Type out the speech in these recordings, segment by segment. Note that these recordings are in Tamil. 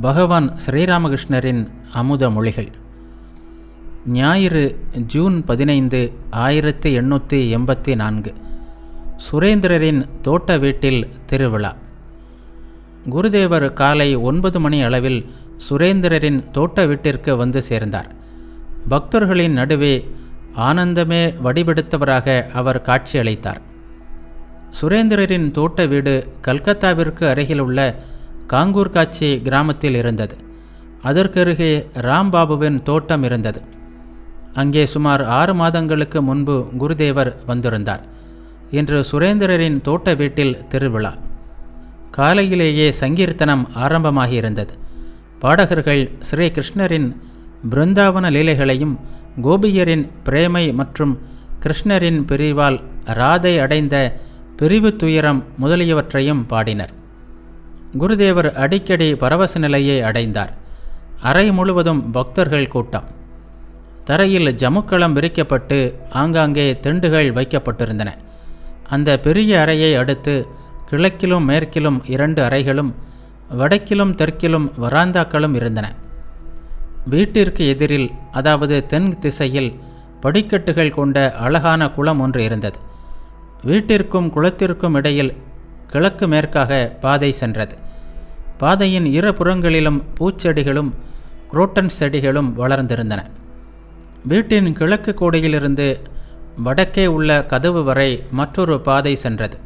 பகவான் ஸ்ரீராமகிருஷ்ணரின் அமுத மொழிகள். ஞாயிறு ஜூன் பதினைந்து ஆயிரத்தி எண்ணூற்றி எண்பத்தி நான்கு. சுரேந்திரரின் தோட்ட வீட்டில் திருவிழா. குருதேவர் காலை ஒன்பது மணி அளவில் சுரேந்திரரின் தோட்ட வீட்டிற்கு வந்து சேர்ந்தார். பக்தர்களின் நடுவே ஆனந்தமே வடிவெடுத்தவராக அவர் காட்சியளித்தார். சுரேந்திரரின் தோட்ட வீடு கல்கத்தாவிற்கு அருகிலுள்ள காங்கூர்காட்சி கிராமத்தில் இருந்தது. அதற்கருகே ராம்பாபுவின் தோட்டம் இருந்தது. அங்கே சுமார் ஆறு மாதங்களுக்கு முன்பு குருதேவர் வந்திருந்தார். இன்று சுரேந்திரரின் தோட்ட வீட்டில் திருவிழா. காலையிலேயே சங்கீர்த்தனம் ஆரம்பமாகியிருந்தது. பாடகர்கள் ஸ்ரீ கிருஷ்ணரின் பிருந்தாவன லீலைகளையும் கோபியரின் பிரேமை மற்றும் கிருஷ்ணரின் பிரிவால் ராதை அடைந்த பிரிவு துயரம் முதலியவற்றையும் பாடினர். குருதேவர் அடிக்கடி பரவச நிலையை அடைந்தார். அறை முழுவதும் பக்தர்கள் கூட்டம். தரையில் ஜமுக்களம் விரிக்கப்பட்டு ஆங்காங்கே திண்டுகள் வைக்கப்பட்டிருந்தன. அந்த பெரிய அறையை அடுத்து கிழக்கிலும் மேற்கிலும் இரண்டு அறைகளும் வடக்கிலும் தெற்கிலும் வராந்தாக்களும் இருந்தன. வீட்டிற்கு எதிரில் அதாவது தென் திசையில் படிக்கட்டுகள் கொண்ட அழகான குளம் ஒன்று இருந்தது. வீட்டிற்கும் குளத்திற்கும் இடையில் கிழக்கு மேற்காக பாதை சென்றது. பாதையின் இரு புறங்களிலும் பூச்செடிகளும் குரோட்டன் செடிகளும் வளர்ந்திருந்தன. வீட்டின் கிழக்கு கோடையிலிருந்து வடக்கே உள்ள கதவு வரை மற்றொரு பாதை சென்றது.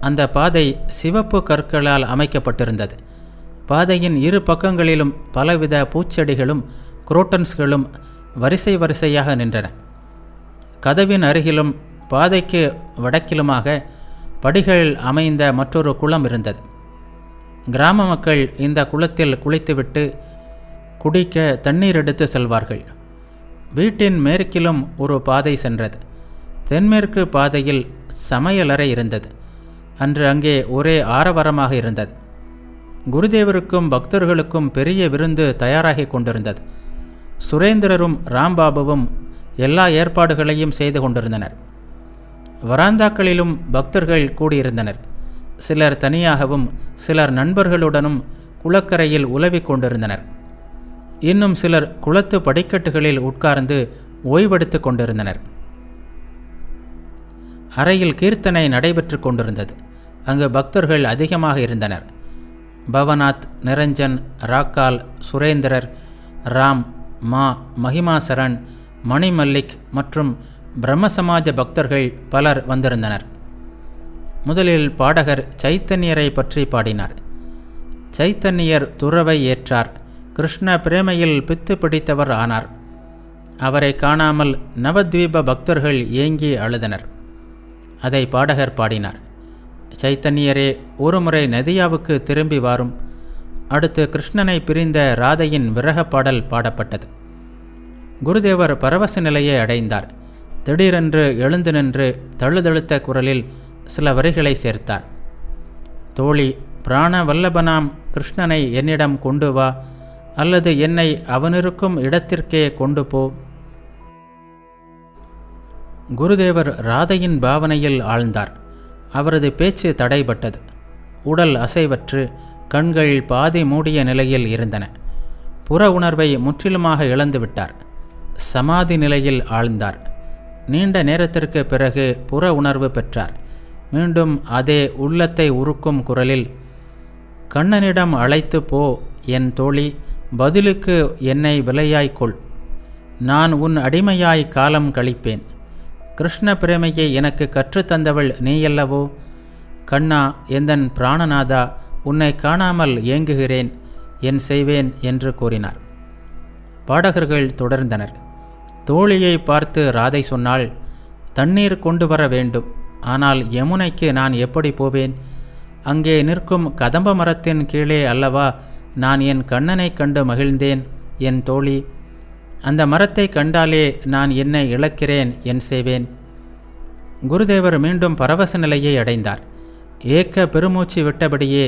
அந்த பாதை சிவப்பு கற்களால் அமைக்கப்பட்டிருந்தது. பாதையின் இரு பக்கங்களிலும் பலவித பூச்செடிகளும் குரோட்டன்ஸ்களும் வரிசை வரிசையாக நின்றன. கதவின் அருகிலும் பாதைக்கு வடக்கிலுமாக படிகள் அமைந்த மற்றொரு குளம் இருந்தது. கிராம மக்கள் இந்த குளத்தில் குளித்துவிட்டு குடிக்க தண்ணீர் எடுத்து செல்வார்கள். வீட்டின் மேற்கிலும் ஒரு பாதை சென்றது. தென்மேற்கு பாதையில் சமையலறை இருந்தது. அன்று அங்கே ஒரே ஆரவாரமாக இருந்தது. குருதேவருக்கும் பக்தர்களுக்கும் பெரிய விருந்து தயாராகி கொண்டிருந்தது. சுரேந்திரரும் ராம்பாபுவும் எல்லா ஏற்பாடுகளையும் செய்து கொண்டிருந்தனர். வராந்தாக்களிலும் பக்தர்கள் கூடியிருந்தனர். சிலர் தனியாகவும் சிலர் நண்பர்களுடனும் குளக்கரையில் உலவிக் கொண்டிருந்தனர். இன்னும் சிலர் குளத்து படிக்கட்டுகளில் உட்கார்ந்து ஓய்வெடுத்து கொண்டிருந்தனர். அறையில் கீர்த்தனை நடைபெற்று கொண்டிருந்தது. அங்கு பக்தர்கள் அதிகமாக இருந்தனர். பவநாத் நிரஞ்சன் ராக்கால் சுரேந்திரர் ராம் மா மகிமாசரன் மணிமல்லிக் மற்றும் பிரம்மசமாஜ பக்தர்கள் பலர் வந்திருந்தனர். முதலில் பாடகர் சைத்தன்யரை பற்றி பாடினார். சைத்தன்யர் துறவை ஏற்றார். கிருஷ்ண பிரேமையில் பித்து பிடித்தவர் ஆனார். அவரை காணாமல் நவத்வீப பக்தர்கள் ஏங்கி அழுதனர். அதை பாடகர் பாடினார். சைத்தன்யரே ஒருமுறை நதியாவுக்கு திரும்பி வாரும். அடுத்து கிருஷ்ணனை பிரிந்த ராதையின் விரக பாடல் பாடப்பட்டது. குருதேவர் பரவச நிலையை அடைந்தார். திடீரென்று எழுந்து நின்று தழுதழுத்த குரலில் சில வரிகளை சேர்த்தார். தோழி பிராண வல்லபனாம் கிருஷ்ணனை என்னிடம் கொண்டு வா அல்லது என்னை அவனிருக்கும் இடத்திற்கே கொண்டு போ குருதேவர் ராதையின் பாவனையில் ஆழ்ந்தார். அவரது பேச்சு தடைபட்டது. உடல் அசைவற்று கண்கள் பாதி மூடிய நிலையில் இருந்தன. புற உணர்வை முற்றிலுமாக இழந்துவிட்டார். சமாதி நிலையில் ஆழ்ந்தார். நீண்ட நேரத்திற்கு பிறகு புற உணர்வு பெற்றார். மீண்டும் அதே உள்ளத்தை உருக்கும் குரலில் கண்ணனிடம் அழைத்து போ என் தோழி பதிலுக்கு என்னை விலையாய்க்கொள் நான் உன் அடிமையாய் காலம் கழிப்பேன். கிருஷ்ண பிரேமையை எனக்கு கற்றுத்தந்தவள் நீயல்லவோ? கண்ணா எந்தன் பிராணநாதா உன்னை காணாமல் ஏங்குகிறேன் என் செய்வேன் என்று கூறினார். பாடகர்கள் தொடர்ந்தனர். தோழியை பார்த்து ராதை சொன்னால் தண்ணீர் கொண்டு வர வேண்டும். ஆனால் யமுனைக்கு நான் எப்படி போவேன்? அங்கே நிற்கும் கதம்ப மரத்தின் கீழே அல்லவா நான் என் கண்ணனை கண்டு மகிழ்ந்தேன் என் தோழி. அந்த மரத்தை கண்டாலே நான் என்னை இழக்கிறேன் என் செய்வேன் குருதேவர் மீண்டும் பரவச நிலையை அடைந்தார். ஏக்க பெருமூச்சு விட்டபடியே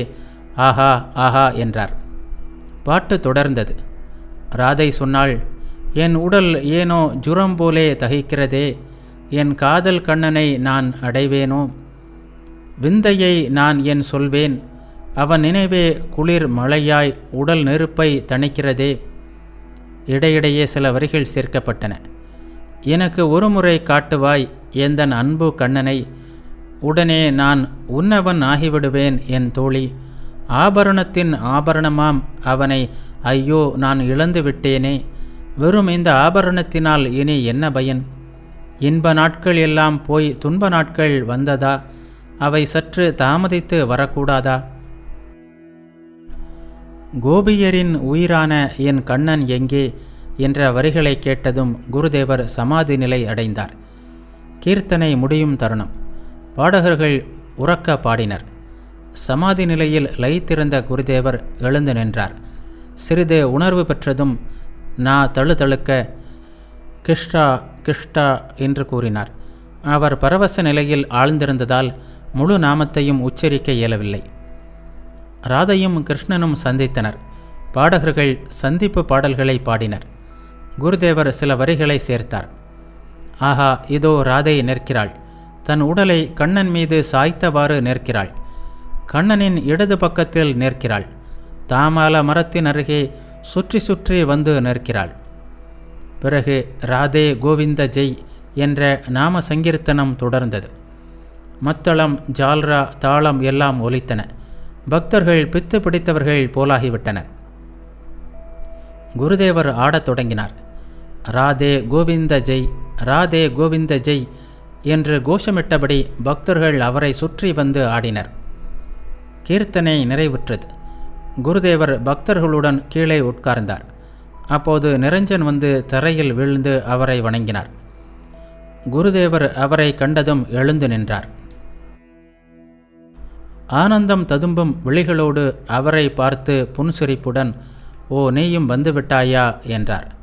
ஆஹா ஆஹா என்றார். பாட்டு தொடர்ந்தது. ராதை சொன்னாள் என் உடல் ஏனோ ஜுரம் போலே தகிக்கிறதே என் காதல் கண்ணனை நான் அடைவேனோ? விந்தையை நான் என் சொல்வேன் அவன் நினைவே குளிர் மழையாய் உடல் நெருப்பை தணிக்கிறதே. இடையிடையே சில வரிகள் சேர்க்கப்பட்டன. எனக்கு ஒருமுறை காட்டுவாய் எந்தன் அன்பு கண்ணனை உடனே நான் உன்னவன் ஆகிவிடுவேன் என் தோழி. ஆபரணத்தின் ஆபரணமாம் அவனை ஐயோ நான் இழந்து விட்டேனே வெறும் இந்த ஆபரணத்தினால் இனி என்ன பயன்? இன்ப நாட்கள் எல்லாம் போய் துன்ப நாட்கள் வந்ததா? அவை சற்று தாமதித்து வரக்கூடாதா? கோபியரின் உயிரான என் கண்ணன் எங்கே? என்ற வரிகளை கேட்டதும் குருதேவர் சமாதி நிலை அடைந்தார். கீர்த்தனை முடியும் தருணம். பாடகர்கள் உறக்க பாடினர். சமாதி நிலையில் லயித்திருந்த குருதேவர் எழுந்து நின்றார். சிறிது உணர்வு பெற்றதும் நா தழுதழுக்க கிஷ்டா கிஷ்டா என்று கூறினார். அவர் பரவச நிலையில் ஆழ்ந்திருந்ததால் முழு நாமத்தையும் உச்சரிக்க இயலவில்லை. ராதையும் கிருஷ்ணனும் சந்தித்தனர். பாடகர்கள் சந்திப்பு பாடல்களை பாடினர். குருதேவர் சில வரிகளை சேர்த்தார். ஆஹா இதோ ராதை நிற்கிறாள். தன் உடலை கண்ணன் மீது சாய்த்தவாறு நிற்கிறாள். கண்ணனின் இடது பக்கத்தில் நிற்கிறாள். தாமால மரத்தின் அருகே சுற்றி சுற்றி வந்து நிற்கிறாள். பிறகு ராதே கோவிந்த ஜெய் என்ற நாம சங்கீர்த்தனம் தொடர்ந்தது. மத்தளம் ஜால்ரா தாளம் எல்லாம் ஒலித்தன. பக்தர்கள் பித்து பிடித்தவர்கள் போலாகிவிட்டனர். குருதேவர் ஆடத் தொடங்கினார். ராதே கோவிந்த ஜெய் ராதே கோவிந்த ஜெய் என்று கோஷமிட்டபடி பக்தர்கள் அவரை சுற்றி வந்து ஆடினர். கீர்த்தனை நிறைவுற்றது. குருதேவர் பக்தர்களுடன் கீழே உட்கார்ந்தார். அப்போது நிரஞ்சன் வந்து தரையில் விழுந்து அவரை வணங்கினார். குருதேவர் அவரை கண்டதும் எழுந்து நின்றார். ஆனந்தம் ததும்பும் விழிகளோடு அவரை பார்த்து புன்சிரிப்புடன் ஓ நீயும் வந்துவிட்டாயா? என்றார்.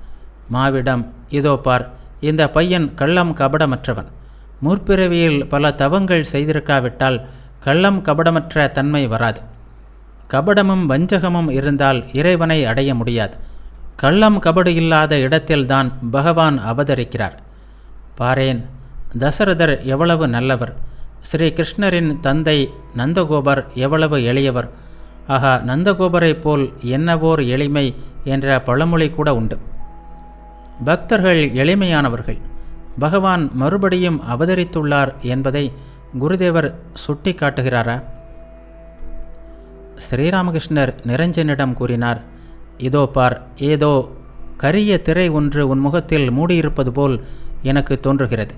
மாவிடம் இதோ பார் இந்த பையன் கள்ளம் கபடமற்றவன். முற்பிறவியில் பல தவங்கள் செய்திருக்காவிட்டால் கள்ளம் கபடமற்ற தன்மை வராது. கபடமும் வஞ்சகமும் இருந்தால் இறைவனை அடைய முடியாது. கள்ளம் கபடு இல்லாத இடத்தில்தான் பகவான் அவதரிக்கிறார். பாரேன் தசரதர் எவ்வளவு நல்லவர். ஸ்ரீ கிருஷ்ணரின் தந்தை நந்தகோபர் எவ்வளவு எளியவர். ஆகா நந்தகோபரைப் போல் என்னவோர் எளிமை என்ற பழமொழி கூட உண்டு. பக்தர்கள் எளிமையானவர்கள். பகவான் மறுபடியும் அவதரித்துள்ளார் என்பதை குருதேவர் சுட்டி காட்டுகிறாரா ஸ்ரீராமகிருஷ்ணர் நிரஞ்சனிடம் கூறினார் இதோ பார் ஏதோ கரிய திரை ஒன்று உன் முகத்தில் மூடியிருப்பது போல் எனக்கு தோன்றுகிறது.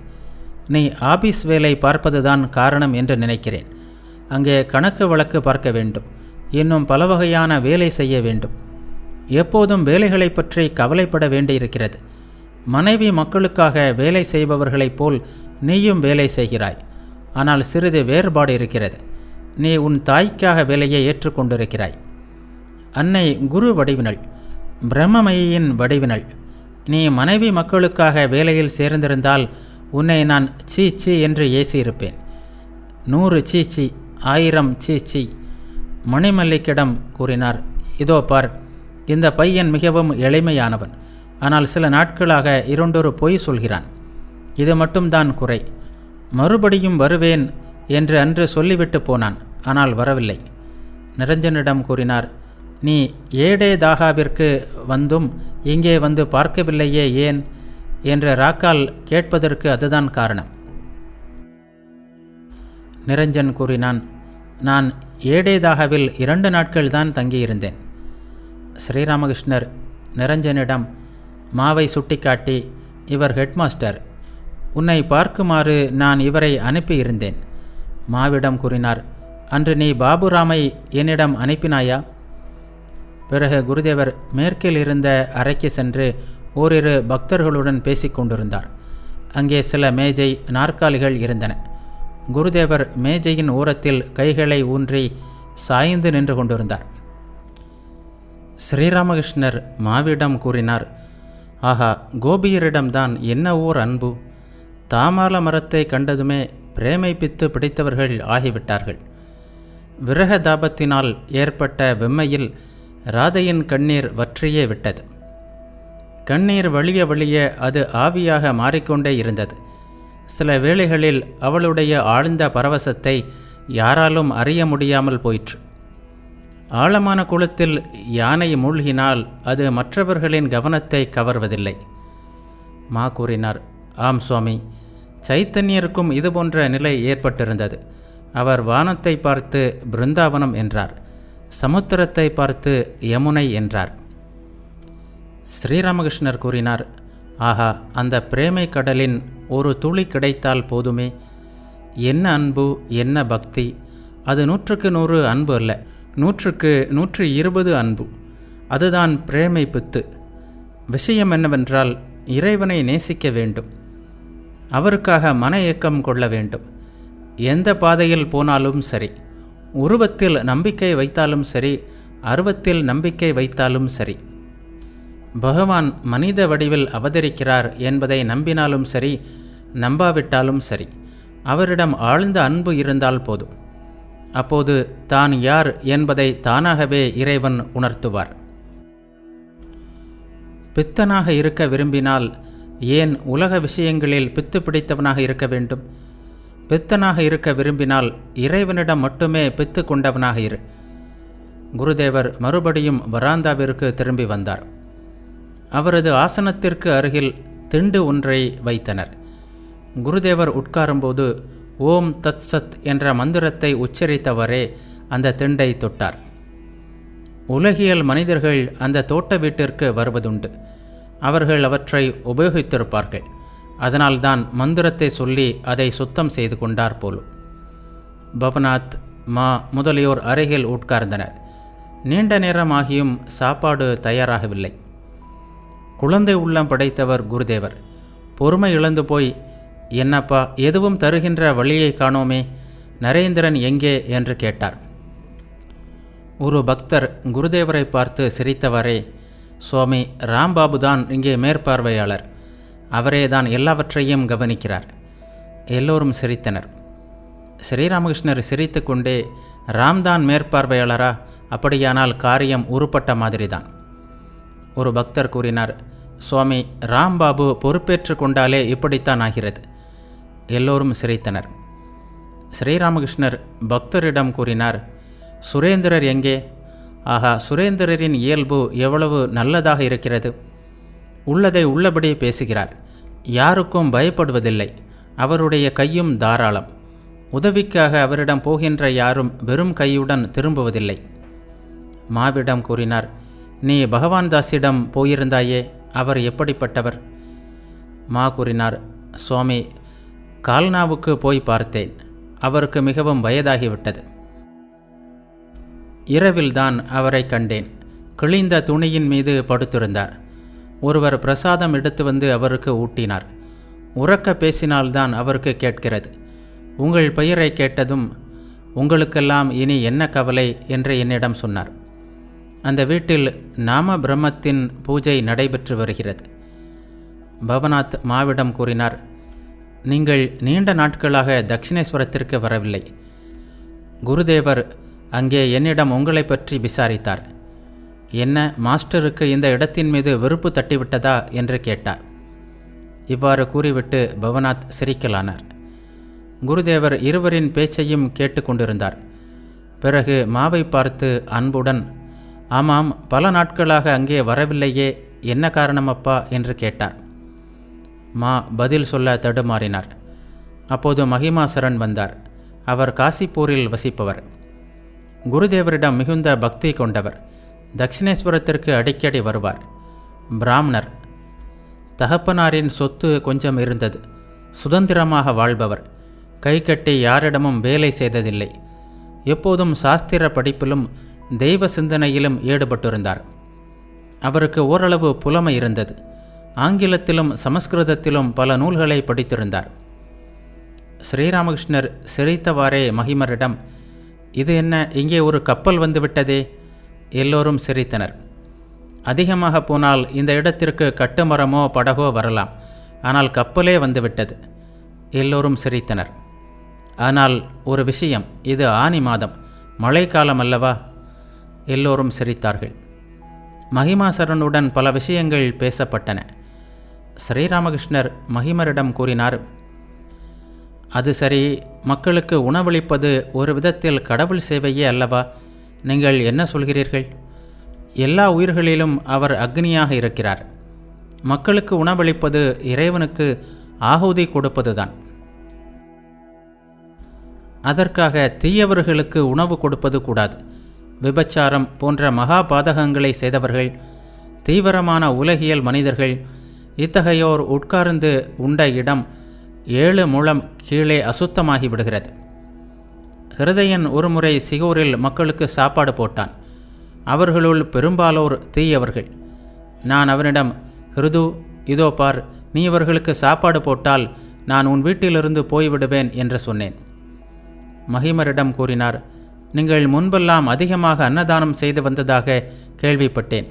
நீ ஆபீஸ் வேலை பார்ப்பதுதான் காரணம் என்று நினைக்கிறேன். அங்கே கணக்கு வழக்கு பார்க்க வேண்டும். இன்னும் பல வகையான வேலை செய்ய வேண்டும். எப்போதும் வேலைகளை பற்றி கவலைப்பட வேண்டியிருக்கிறது. மனைவி மக்களுக்காக வேலை செய்பவர்களைப் போல் நீயும் வேலை செய்கிறாய். ஆனால் சிறிது வேறுபாடு இருக்கிறது. நீ உன் தாய்க்காக வேலையை ஏற்றுக்கொண்டிருக்கிறாய். அன்னை குரு வடிவினள் பிரம்மமயியின் வடிவினள் நீ மனைவி மக்களுக்காக வேலையில் சேர்ந்திருந்தால் உன்னை நான் சீ சீ என்று ஏசியிருப்பேன். நூறு சீ சீ ஆயிரம் சீ சீ மணிமல்லிக்கிடம் கூறினார். இதோ பார் இந்த பையன் மிகவும் எளிமையானவன். ஆனால் சில நாட்களாக இரண்டொரு பொய் சொல்கிறான். இது மட்டும்தான் குறை. மறுபடியும் வருவேன் என்று அன்று சொல்லிவிட்டு போனான். ஆனால் வரவில்லை. நிரஞ்சனிடம் கூறினார் நீ ஏடே தாகாவிற்கு வந்தும் இங்கே வந்து பார்க்கவில்லையே ஏன்? என்று ராக்கால் கேட்பதற்கு அதுதான் காரணம். நிரஞ்சன் கூறினான் நான் ஏடேதாகவில் இரண்டு நாட்கள் தான் தங்கியிருந்தேன். ஸ்ரீராமகிருஷ்ணர் நிரஞ்சனிடம் மாவை சுட்டிக்காட்டி இவர் ஹெட்மாஸ்டர் உன்னை பார்க்குமாறு நான் இவரை அனுப்பியிருந்தேன் மாவிடம் கூறினார் அன்று நீ பாபுராமை என்னிடம் அனுப்பினாயா? பிறகு குருதேவர் மேற்கில் இருந்த அறைக்கு சென்று ஓரிரு பக்தர்களுடன் பேசிக்கொண்டிருந்தார் அங்கே சில மேஜை நாற்காலிகள் இருந்தன. குருதேவர் மேஜையின் ஓரத்தில் கைகளை ஊன்றி சாய்ந்து நின்று கொண்டிருந்தார். ஸ்ரீராமகிருஷ்ணர் மாவிடம் கூறினார் ஆஹா கோபியரிடம்தான் என்ன ஓர் அன்பு? தாமால மரத்தை கண்டதுமே பிரேமை பித்து பிடித்தவர்கள் ஆகிவிட்டார்கள். விரகதாபத்தினால் ஏற்பட்ட வெம்மையில் ராதையின் கண்ணீர் வற்றியே விட்டது. கண்ணீர் வழிய வழிய அது ஆவியாக மாறிக்கொண்டே இருந்தது. சில வேளைகளில் அவளுடைய ஆழ்ந்த பரவசத்தை யாராலும் அறிய முடியாமல் போயிற்று. ஆழமான குளத்தில் யானை மூழ்கினால் அது மற்றவர்களின் கவனத்தை கவர்வதில்லை. மா கூறினார் ஆம் சுவாமி சைத்தன்யருக்கும் இதுபோன்ற நிலை ஏற்பட்டிருந்தது. அவர் வானத்தை பார்த்து பிருந்தாவனம் என்றார். சமுத்திரத்தை பார்த்து யமுனை என்றார். ஸ்ரீராமகிருஷ்ணர் கூறினார் ஆஹா அந்த பிரேமை கடலின் ஒரு துளி கிடைத்தால் போதுமே. என்ன அன்பு என்ன பக்தி. அது நூற்றுக்கு நூறு அன்பு அல்ல நூற்றுக்கு நூற்று இருபது அன்பு. அதுதான் பிரேமை பித்து. விஷயம் என்னவென்றால் இறைவனை நேசிக்க வேண்டும். அவருக்காக மன இயக்கம் கொள்ள வேண்டும். எந்த பாதையில் போனாலும் சரி. உருவத்தில் நம்பிக்கை வைத்தாலும் சரி அருவத்தில் நம்பிக்கை வைத்தாலும் சரி. பகவான் மனித வடிவில் அவதரிக்கிறார் என்பதை நம்பினாலும் சரி நம்பாவிட்டாலும் சரி. அவரிடம் ஆழ்ந்த அன்பு இருந்தால் போதும். அப்போது தான் யார் என்பதை தானாகவே இறைவன் உணர்த்துவார். பித்தனாக இருக்க விரும்பினால் ஏன் உலக விஷயங்களில் பித்து பிடித்தவனாக இருக்க வேண்டும்? பித்தனாக இருக்க விரும்பினால் இறைவனிடம் மட்டுமே பித்து கொண்டவனாக இரு. குருதேவர் மறுபடியும் வராந்தாவிற்கு திரும்பி வந்தார். அவரது ஆசனத்திற்கு அருகில் திண்டு ஒன்றை வைத்தனர். குருதேவர் உட்காரும்போது ஓம் தத் சத் என்ற மந்திரத்தை உச்சரித்தவரே அந்த திண்டை தொட்டார். உலகியல் மனிதர்கள் அந்த தோட்ட வீட்டிற்கு வருவதுண்டு. அவர்கள் அவற்றை உபயோகித்திருப்பார்கள். அதனால்தான் மந்திரத்தை சொல்லி அதை சுத்தம் செய்து கொண்டார் போலும். பவநாத் மா முதலியோர் அருகில் உட்கார்ந்தனர். நீண்ட நேரமாகியும் சாப்பாடு தயாராகவில்லை. குழந்தை உள்ளம் படைத்தவர் குருதேவர். பொறுமை இழந்து போய் என்னப்பா எதுவும் தருகின்ற வழியை காணோமே நரேந்திரன் எங்கே? என்று கேட்டார். ஒரு பக்தர் குருதேவரை பார்த்து சிரித்தவரே சுவாமி ராம்பாபுதான் இங்கே மேற்பார்வையாளர். அவரே தான் எல்லாவற்றையும் கவனிக்கிறார். எல்லோரும் சிரித்தனர். ஸ்ரீராமகிருஷ்ணர் சிரித்து கொண்டே ராம்தான் மேற்பார்வையாளரா? அப்படியானால் காரியம் உருப்பட்ட மாதிரிதான். ஒரு பக்தர் கூறினார் சுவாமி ராம்பாபு பொறுப்பேற்று கொண்டாலே இப்படித்தான் ஆகிறது. எல்லோரும் சிரித்தனர். ஸ்ரீராமகிருஷ்ணர் பக்தரிடம் கூறினார் சுரேந்திரர் எங்கே? ஆகா சுரேந்திரரின் இயல்பு எவ்வளவு நல்லதாக இருக்கிறது. உள்ளதை உள்ளபடி பேசுகிறார். யாருக்கும் பயப்படுவதில்லை. அவருடைய கையும் தாராளம். உதவிக்காக அவரிடம் போகின்ற யாரும் வெறும் கையுடன் திரும்புவதில்லை. மாவிடம் கூறினார் நீ பகவான் தாஸிடம் போயிருந்தாயே அவர் எப்படிப்பட்டவர்? மா கூறினார் சுவாமி கால்னாவுக்கு போய் பார்த்தேன். அவருக்கு மிகவும் வயதாகிவிட்டது. இரவில்தான் அவரை கண்டேன். கிழிந்த துணியின் மீது படுத்திருந்தார். ஒருவர் பிரசாதம் எடுத்து வந்து அவருக்கு ஊட்டினார். உறக்க பேசினால்தான் அவருக்கு கேட்கிறது. உங்கள் பெயரை கேட்டதும் உங்களுக்கெல்லாம் இனி என்ன கவலை? என்று என்னிடம் சொன்னார். அந்த வீட்டில் நாம பிரம்மத்தின் பூஜை நடைபெற்று வருகிறது. பவநாத் மாவிடம் கூறினார் நீங்கள் நீண்ட நாட்களாக தட்சிணேஸ்வரத்திற்கு வரவில்லை. குருதேவர் அங்கே என்னிடம் உங்களை பற்றி விசாரித்தார். என்ன மாஸ்டருக்கு இந்த இடத்தின் மீது வெறுப்பு தட்டிவிட்டதா என்று கேட்டார். இவ்வாறு கூறிவிட்டு பவநாத் சிரிக்கலானார். குருதேவர் இருவரின் பேச்சையும் கேட்டுக்கொண்டிருந்தார் பிறகு மாவை பார்த்து அன்புடன் ஆமாம் பல நாட்களாக அங்கே வரவில்லையே என்ன காரணம் அப்பா என்று கேட்டார். மா பதில் சொல்ல தடுமாறினார். அப்போது மகிமாசரன் வந்தார். அவர் காசிப்பூரில் வசிப்பவர். குருதேவரிடம் மிகுந்த பக்தி கொண்டவர். தட்சிணேஸ்வரத்திற்கு அடிக்கடி வருவார். பிராமணர். தகப்பனாரின் சொத்து கொஞ்சம் இருந்தது. சுதந்திரமாக வாழ்பவர். கை கட்டி யாரிடமும் வேலை செய்ததில்லை. எப்போதும் சாஸ்திர படிப்பிலும் தெய்வ சிந்தனையிலும் ஈடுபட்டிருந்தார். அவருக்கு ஓரளவு புலமை இருந்தது. ஆங்கிலத்திலும் சமஸ்கிருதத்திலும் பல நூல்களை படித்திருந்தார். ஸ்ரீராமகிருஷ்ணர் சிரித்தவாறே மகிமரிடம் இது என்ன இங்கே ஒரு கப்பல் வந்துவிட்டதே? எல்லோரும் சிரித்தனர். அதிகமாக போனால் இந்த இடத்திற்கு கட்டுமரமோ படகோ வரலாம். ஆனால் கப்பலே வந்துவிட்டது. எல்லோரும் சிரித்தனர். ஆனால் ஒரு விஷயம் இது ஆனி மாதம். மழைக்காலம் அல்லவா? எல்லோரும் சிரித்தார்கள். மகிமாசரனுடன் பல விஷயங்கள் பேசப்பட்டன. ஸ்ரீராமகிருஷ்ணர் மகிமரிடம் கூறினார் அது சரி மக்களுக்கு உணவளிப்பது ஒரு விதத்தில் கடவுள் சேவையே அல்லவா? நீங்கள் என்ன சொல்கிறீர்கள்? எல்லா உயிர்களிலும் அவர் அக்னியாக இருக்கிறார். மக்களுக்கு உணவளிப்பது இறைவனுக்கு ஆகுதி கொடுப்பதுதான். அதற்காக தீயவர்களுக்கு உணவு கொடுப்பது கூடாது. விபச்சாரம் போன்ற மகா பாதகங்களை செய்தவர்கள் தீவிரமான உலகியல் மனிதர்கள் இத்தகையோர் உட்கார்ந்து உண்ட இடம் ஏழு முழம் கீழே அசுத்தமாகி விடுகிறது ஹிருதயன் ஒருமுறை சிகூரில் மக்களுக்கு சாப்பாடு போட்டான். அவர்களுள் பெரும்பாலோர் தீயவர்கள். நான் அவனிடம் ஹிருது இதோ பார் நீ இவர்களுக்கு சாப்பாடு போட்டால் நான் உன் வீட்டிலிருந்து போய்விடுவேன் என்று சொன்னேன். மகிமரிடம் கூறினார் நீங்கள் முன்பெல்லாம் அதிகமாக அன்னதானம் செய்து வந்ததாக கேள்விப்பட்டேன்.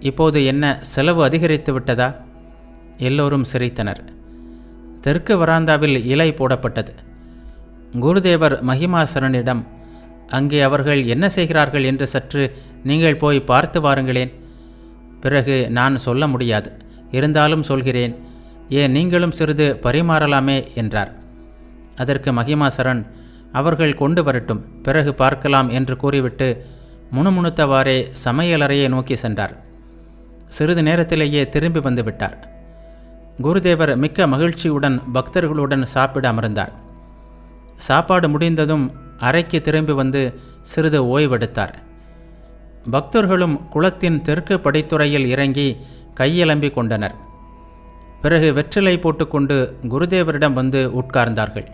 இப்போது என்ன செலவு அதிகரித்து விட்டதா? எல்லோரும் சிரித்தனர். தெற்கு வராந்தாவில் இலை போடப்பட்டது. குருதேவர் மகிமாசரனிடம் அங்கே அவர்கள் என்ன செய்கிறார்கள் என்று சற்று நீங்கள் போய் பார்த்து வாருங்களேன். பிறகு நான் சொல்ல முடியாது. இருந்தாலும் சொல்கிறேன். ஏன் நீங்களும் சிறிது பரிமாறலாமே என்றார். அதற்கு மகிமாசரன் அவர்கள் கொண்டு வரட்டும். பிறகு பார்க்கலாம் என்று கூறிவிட்டு முணுமுணுத்தவாறே சமையலறையை நோக்கி சென்றார். சிறிது நேரத்திலேயே திரும்பி வந்துவிட்டார் குருதேவர் மிக்க மகிழ்ச்சியுடன் பக்தர்களுடன் சாப்பிட அமர்ந்தார். சாப்பாடு முடிந்ததும் அறைக்கு திரும்பி வந்து சிறிது ஓய்வெடுத்தார். பக்தர்களும் குளத்தின் தெற்கு படித்துறையில் இறங்கி கையெலம்பிக் கொண்டனர். பிறகு வெற்றிலை போட்டுக்கொண்டு குருதேவரிடம் வந்து உட்கார்ந்தார்கள்.